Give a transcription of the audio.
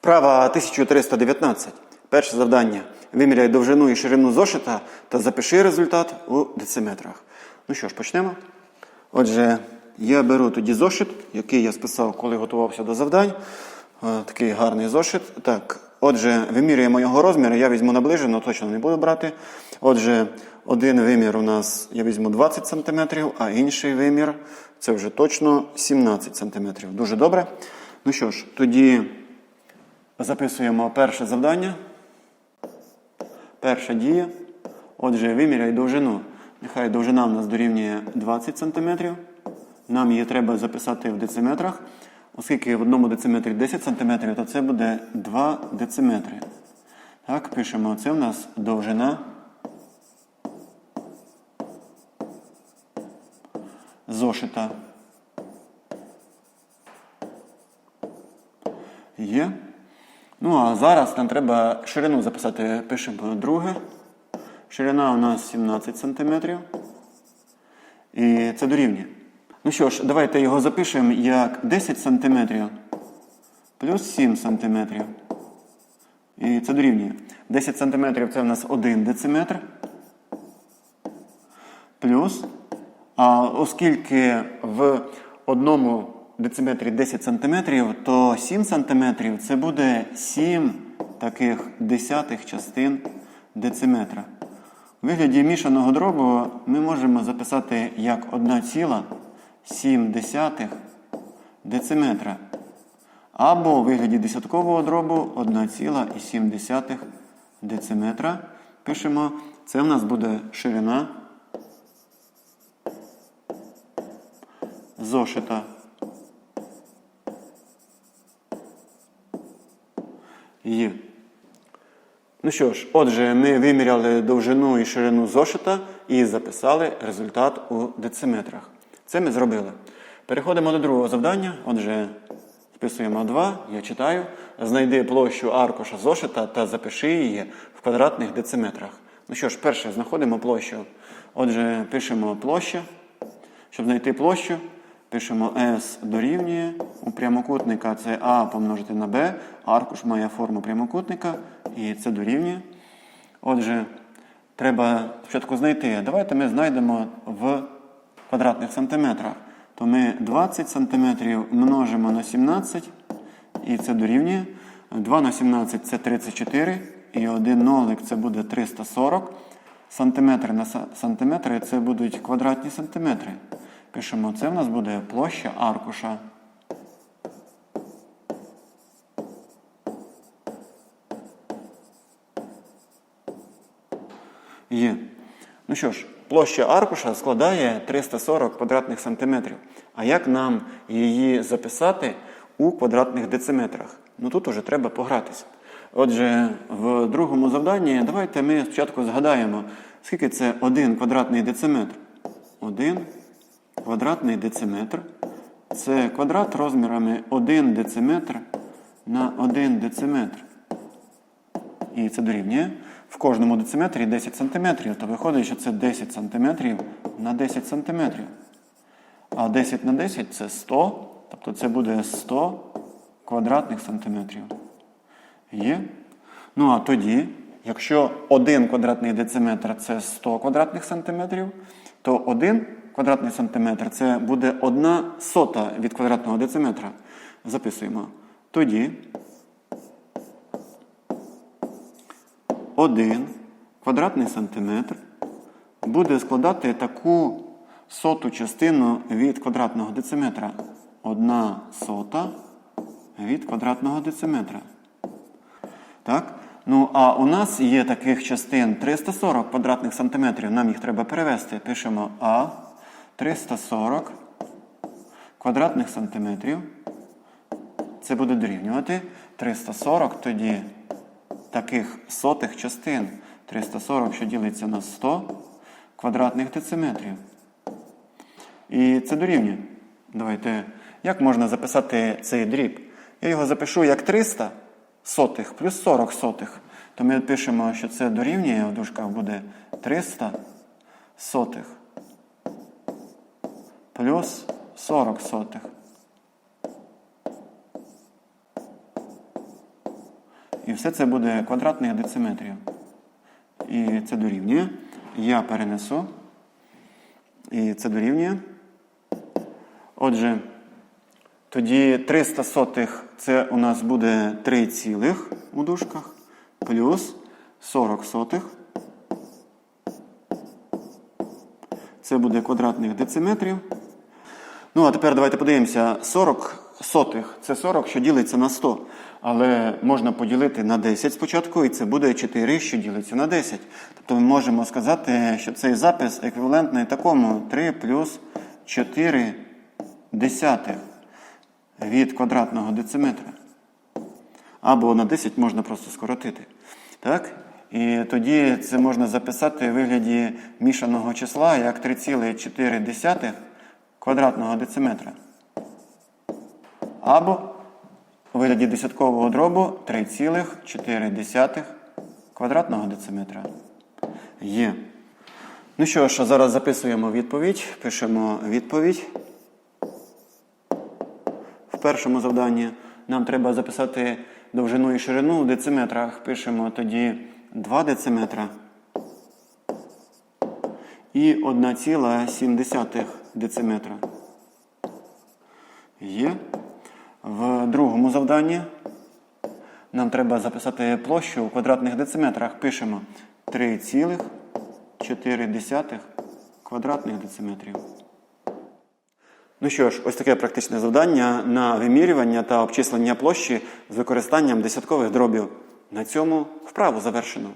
Вправа 1319. Перше завдання. Виміряй довжину і ширину зошита та запиши результат у дециметрах. Ну що ж, почнемо. Отже, я беру тоді зошит, який я списав, коли готувався до завдань. Е, Такий гарний зошит. Так, отже, вимірюємо його розміри. Я візьму наближено, точно не буду брати. Отже, один вимір у нас я візьму 20 см, а інший вимір це вже точно 17 см. Дуже добре. Ну що ж, тоді записуємо перше завдання. Перша дія. Отже, виміряй довжину. Нехай довжина в нас дорівнює 20 см. Нам її треба записати в дециметрах. Оскільки в одному дециметрі 10 см, то це буде 2 дециметри. Так, пишемо, це в нас довжина зошита. Є. Ну, а зараз нам треба ширину записати. Пишемо друге. Ширина у нас 17 см. І це дорівнює. Ну що ж, давайте його запишемо як 10 см плюс 7 см. І це дорівнює. 10 см це в нас 1 дециметр. Плюс. А оскільки в одному дециметрі 10 см, то 7 см це буде 7 таких десятих частин дециметра. У вигляді мішаного дробу ми можемо записати як 1,7 дециметра. Або у вигляді десяткового дробу 1,7 дециметра. Пишемо, це в нас буде ширина зошита. Є. Ну що ж, отже, ми виміряли довжину і ширину зошита і записали результат у дециметрах. Це ми зробили. Переходимо до другого завдання. Отже, списуємо 2, я читаю. Знайди площу аркуша зошита та запиши її в квадратних дециметрах. Ну що ж, перше знаходимо площу. Отже, пишемо площа. Щоб знайти площу, пишемо S дорівнює. У прямокутника це А помножити на Б. Аркуш має форму прямокутника і це дорівнює. Отже, треба спочатку знайти. Давайте ми знайдемо в квадратних сантиметрах. То ми 20 сантиметрів множимо на 17, і це дорівнює. 2 на 17 це 34, і один нолик це буде 340. Сантиметри на са- сантиметри це будуть квадратні сантиметри. Пишемо, це в нас буде площа аркуша. Є. Ну що ж, площа аркуша складає 340 квадратних сантиметрів. А як нам її записати у квадратних дециметрах? Ну тут уже треба погратися. Отже, в другому завданні давайте ми спочатку згадаємо, скільки це 1 квадратний дециметр. 1 квадратний дециметр. Це квадрат розмірами 1 дециметр на 1 дециметр. І це дорівнює. В кожному дециметрі 10 см, то виходить, що це 10 см на 10 см. А 10 на 10 це 100, тобто це буде 100 квадратних сантиметрів. Є? Ну а тоді, якщо 1 квадратний дециметр це 100 квадратних сантиметрів, то 1 квадратний сантиметр це буде 1 сота від квадратного дециметра. Записуємо. Тоді 1 квадратний сантиметр буде складати таку соту частину від квадратного дециметра. 1 сота від квадратного дециметра. Так? Ну, а у нас є таких частин 340 квадратних сантиметрів. Нам їх треба перевести. Пишемо А 340 квадратних сантиметрів. Це буде дорівнювати 340 тоді таких сотих частин. 340, що ділиться на 100 квадратних дециметрів. І це дорівнює. Давайте, як можна записати цей дріб? Я його запишу як 300 сотих плюс 40 сотих. То ми пишемо, що це дорівнює, в дужках буде 300 сотих плюс 40 сотих. І все це буде квадратних дециметрів. І це дорівнює. Я перенесу. І це дорівнює. Отже, тоді 300 сотих це у нас буде 3 цілих у дужках, плюс 40 сотих. Це буде квадратних дециметрів. Ну, а тепер давайте подивимося. 40 сотих це 40, що ділиться на 100. Але можна поділити на 10 спочатку, і це буде 4, що ділиться на 10. Тобто ми можемо сказати, що цей запис еквівалентний такому 3 плюс 4 десятих від квадратного дециметра. Або на 10 можна просто скоротити. Так? І тоді це можна записати в вигляді мішаного числа як 3,4 квадратного дециметра. Або у вигляді десяткового дробу 3,4 квадратного дециметра. Є. Ну що ж, зараз записуємо відповідь. Пишемо відповідь. В першому завданні нам треба записати довжину і ширину у дециметрах. Пишемо тоді 2 дециметра і 1,7 дециметра. Є. В другому завданні нам треба записати площу у квадратних дециметрах. Пишемо 3,4 квадратних дециметрів. Ну що ж, ось таке практичне завдання на вимірювання та обчислення площі з використанням десяткових дробів. На цьому вправу завершено.